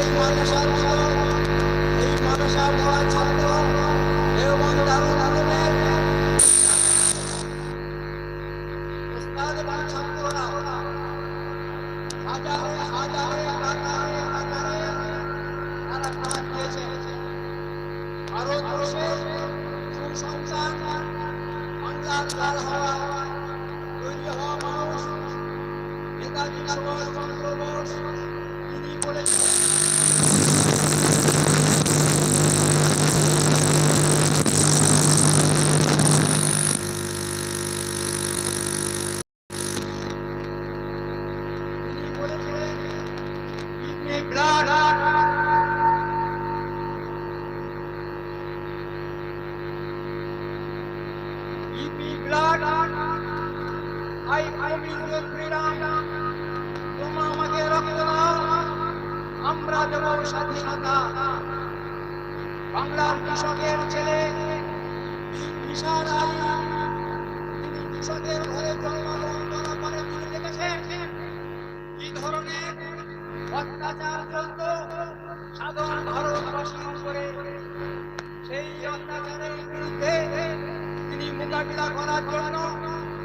এই মাদ্রাসার এই মাদ্রাসার ছাত্র হাজারে হাজারে কাতারে কাতারে তারা প্রাণ দিয়েছে ভারতবর্ষে সুসংসার বাংলার লাল হওয়া তৈরি হওয়া মানুষ নেতাজি সুভাষচন্দ্র বোস তিনি বলেছেন promise you freedom." তোমরা দাও। আমরা দেব স্বাধীনতা। বাংলার কৃষকের ছেলে বিশাল আলী তিনি কৃষকের ঘরে জন্মগ্রহণ ধরনের অত্যাচার চলত সাধারণ ভারতবাসীর উপরে। সেই অত্যাচারের মোকাবিলা করার জন্য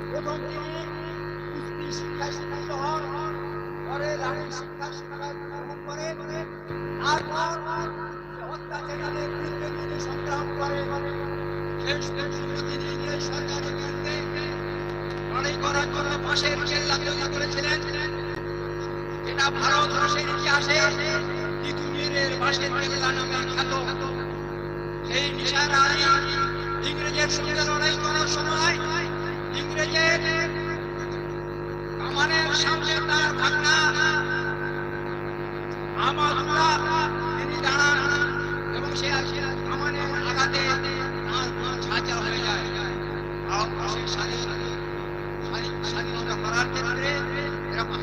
প্রথম তিনি কুস্তি শিক্ষা শিক্ষিত হন, পরে লাঠি শিক্ষা শিক্ষা গ্রহণ করেন তারপর অত্যাচারীদের বিরুদ্ধে তিনি সংগ্রাম করেন করেছিলেন। ইতিহাসে খ্যাত সেই ইংরেজের সঙ্গে লড়াই সময় ইংরেজের কামানের সামনে তার ভাগনা। আমাদুল্লাহ তিনি দাঁড়ান এবং সে কামানের আঘাতে তার প্রাণ ছাঁচা হয়ে যায়। ভারতবর্ষের স্বাধীন স্বাধীনতা করার ক্ষেত্রে এরকম